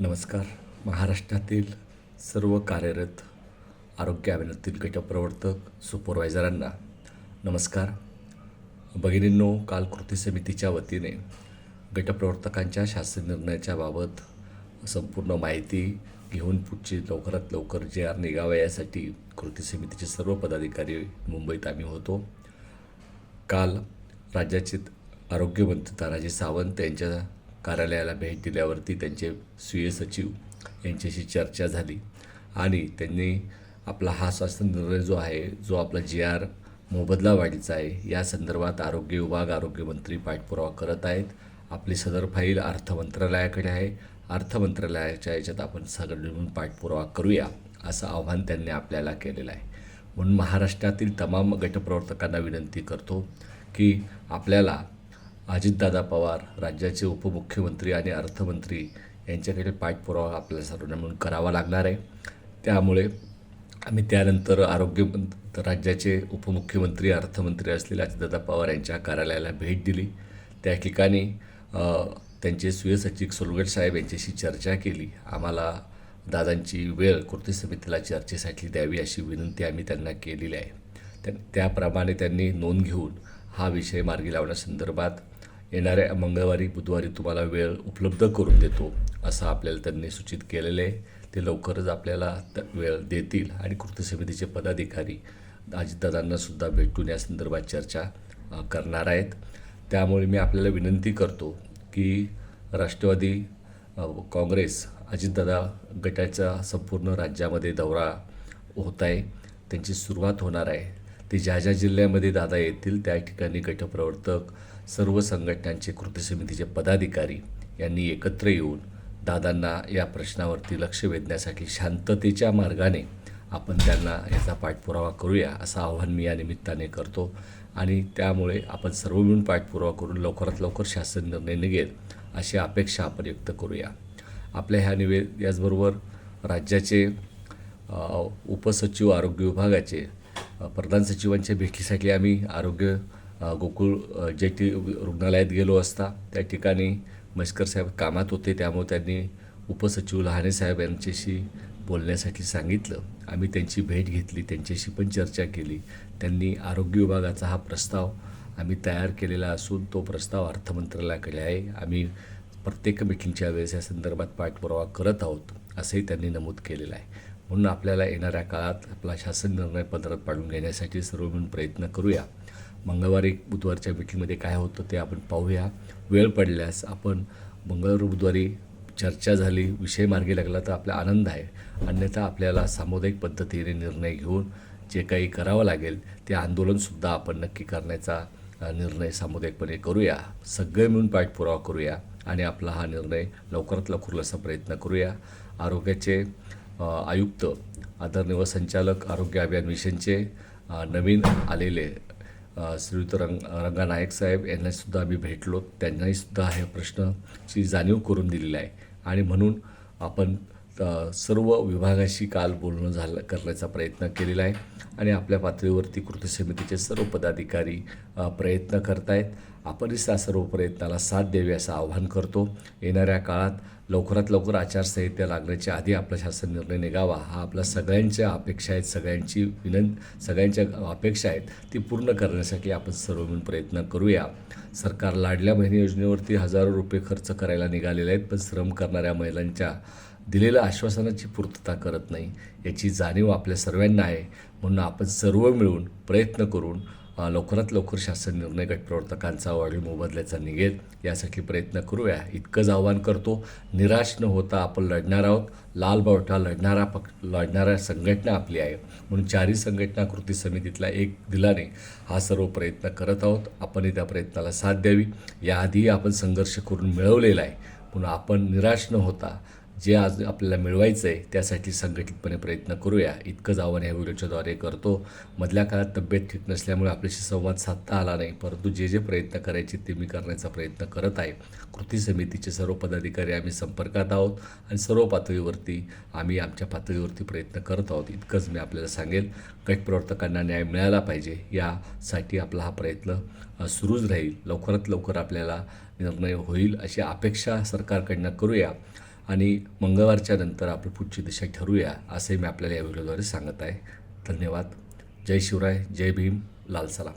नमस्कार. महाराष्ट्रातील सर्व कार्यरत आरोग्य अभिनेतील गटप्रवर्तक सुपरवायझरांना नमस्कार. भगिनींनो काल कृती समितीच्या वतीने गटप्रवर्तकांच्या शासन निर्णयाच्या बाबत संपूर्ण माहिती घेऊन पुढची लवकरात लवकर जे आर निघावे यासाठी कृती समितीचे सर्व पदाधिकारी मुंबईत आम्ही होतो. काल राज्याचे आरोग्यमंत्री तानाजी सावंत यांच्या कार्यालयाला भेट दिल्यावरती त्यांचे स्वीय सचिव यांच्याशी चर्चा झाली आणि त्यांनी आपला हा स्वास्थ्य निर्णय जो आहे जो आपला जी आर मोबदला वाढीचा आहे या संदर्भात आरोग्य विभाग आरोग्यमंत्री पाठपुरावा करत आहेत. आपली सदर फाईल अर्थ मंत्रालयाकडे आहे. अर्थ मंत्रालयाच्या याच्यात आपण सगळं मिळून पाठपुरावा करूया असं आव्हान त्यांनी आपल्याला केलेलं आहे. म्हणून महाराष्ट्रातील तमाम गटप्रवर्तकांना विनंती करतो की आपल्याला अजितदादा पवार राज्याचे उपमुख्यमंत्री आणि अर्थमंत्री यांच्याकडे पाठपुरावा आपल्याला सर्वांना म्हणून करावा लागणार आहे. त्यामुळे आम्ही त्यानंतर आरोग्य राज्याचे उपमुख्यमंत्री अर्थमंत्री असलेले अजितदादा पवार यांच्या कार्यालयाला भेट दिली. त्या ठिकाणी त्यांचे सुयसचिव सोलगट साहेब यांच्याशी चर्चा केली. आम्हाला दादांची वेळ कृती समितीला चर्चेसाठी द्यावी अशी विनंती आम्ही त्यांना केलेली आहे. त्या त्याप्रमाणे त्यांनी नोंद घेऊन हा विषय मार्गी लावण्यासंदर्भात येणाऱ्या मंगळवारी बुधवारी तुम्हाला वेळ उपलब्ध करून देतो असं आपल्याला त्यांनी सूचित केलेलं आहे. ते लवकरच आपल्याला त- वेळ देतील. आणि कृती समितीचे पदाधिकारी अजितदादांना सुद्धा भेटून या संदर्भात चर्चा करणार आहेत. त्यामुळे मी आपल्याला विनंती करतो की राष्ट्रवादी काँग्रेस अजितदादा गटाचा संपूर्ण राज्यामध्ये दौरा होत आहे. त्यांची सुरुवात होणार आहे. ते ज्या ज्या जिल्ह्यामध्ये दादा येतील त्या ठिकाणी गटप्रवर्तक सर्व संघटनांचे कृती समितीचे पदाधिकारी यांनी एकत्र येऊन दादांना या प्रश्नावरती लक्ष वेधण्यासाठी शांततेच्या मार्गाने आपण त्यांना याचा पाठपुरावा करूया असं आव्हान मी या निमित्ताने करतो. आणि त्यामुळे आपण सर्व मिळून पाठपुरावा करून लवकरात लवकर शासन निर्णय निघेल अशी अपेक्षा आपण व्यक्त करूया. आपल्या ह्या निवे याचबरोबर राज्याचे उपसचिव आरोग्य विभागाचे प्रधान सचिवांच्या भेटीसाठी आम्ही आरोग्य गोकुळ जेटी जे टी रुग्णालयात गेलो असता त्या ठिकाणी मस्कर साहेब कामात होते. त्यामुळे त्यांनी उपसचिव लहाने साहेब यांच्याशी बोलण्यासाठी सांगितलं. आम्ही त्यांची भेट घेतली त्यांच्याशी पण चर्चा केली. त्यांनी आरोग्य विभागाचा हा प्रस्ताव आम्ही तयार केलेला असून तो प्रस्ताव अर्थमंत्रालयाकडे आहे. आम्ही प्रत्येक मिटिंगच्या वेळेस या संदर्भात पाठपुरावा करत आहोत असंही त्यांनी नमूद केलेलं आहे. म्हणून आपल्याला येणाऱ्या काळात आपला शासन निर्णय पदरात पाडून घेण्यासाठी सर्व मिळून प्रयत्न करूया. मंगळवारी बुधवारच्या मिटिंगमध्ये काय होतं ते आपण पाहूया. वेळ पडल्यास आपण मंगळवार बुधवारी चर्चा झाली विषय मार्गी लागला तर आपला आनंद आहे. अन्यथा आपल्याला सामुदायिक पद्धतीने निर्णय घेऊन जे काही करावं लागेल ते आंदोलनसुद्धा आपण नक्की करण्याचा निर्णय सामुदायिकपणे करूया. सगळे मिळून पाठपुरावा करूया आणि आपला हा निर्णय लवकरात लवकर असा प्रयत्न करूया. आरोग्याचे आयुक्त आदरणीय संचालक आरोग्य अभियान मिशनचे नवीन आलेले श्रीयुत रंग रंगा नायक साहेब यांनासुद्धा आम्ही भेटलो. त्यांनाही सुद्धा ह्या प्रश्नाची जाणीव करून दिलेली आहे. आणि म्हणून आपण सर्व विभागाशी काल बोलणं झालं करण्याचा प्रयत्न केलेला आहे आणि आपल्या पातळीवरती कृती समितीचे सर्व पदाधिकारी प्रयत्न करत आहेत आपणच त्या सर्व प्रयत्नाला साथ द्यावी असं आवाहन करतो. येणाऱ्या काळात लवकरात लवकर आचारसंहिता लागण्याच्या आधी आपला शासन निर्णय निघावा. हा आपल्या सगळ्यांच्या अपेक्षा आहेत सगळ्यांची विनं सगळ्यांच्या अपेक्षा आहेत ती पूर्ण करण्यासाठी आपण सर्व मिळून प्रयत्न करूया. सरकार लाडल्या महिने योजनेवरती हजारो रुपये खर्च करायला निघालेले आहेत पण श्रम करणाऱ्या महिलांच्या दिलेल्या आश्वासनाची पूर्तता करत नाही याची जाणीव आपल्या सर्वांना आहे. म्हणून आपण सर्व मिळून प्रयत्न करून लवकरात लवकर शासन निर्णय गटप्रवर्तकांचा वाढीव मोबदल्याचा निघेल यासाठी प्रयत्न करूया. इतकंच आव्हान करतो निराश न होता आपण लढणार आहोत. लाल बावटा लढणारा पक्ष लढणाऱ्या संघटना आपली आहे. म्हणून चारही संघटना कृती समितीतला एक दिलाने हा सर्व प्रयत्न करत आहोत. आपणही त्या प्रयत्नाला साथ द्यावी. याआधीही आपण संघर्ष करून मिळवलेला आहे. म्हणून आपण निराश न होता जे आज आपल्याला मिळवायचं आहे त्यासाठी संघटितपणे प्रयत्न करूया. इतकंच आव्हान या व्हिडिओच्याद्वारे करतो. मधल्या काळात तब्येत ठीक नसल्यामुळे आपल्याशी संवाद साधता आला नाही परंतु जे जे प्रयत्न करायचे ते मी करण्याचा प्रयत्न करत आहे. कृती समितीचे सर्व पदाधिकारी आम्ही संपर्कात आहोत आणि सर्व पातळीवरती आम्ही आमच्या पातळीवरती प्रयत्न करत आहोत. इतकंच मी आपल्याला सांगेल गटप्रवर्तकांना न्याय मिळाला पाहिजे. यासाठी आपला हा प्रयत्न सुरूच राहील. लवकरात लवकर आपल्याला निर्णय होईल अशी अपेक्षा सरकारकडनं करूया. आणि मंगळवारच्या नंतर आपण पुढची दिशा ठरूया असंही मी आपल्याला या व्हिडिओद्वारे सांगत आहे. धन्यवाद. जय शिवराय. जय भीम. लाल सलाम.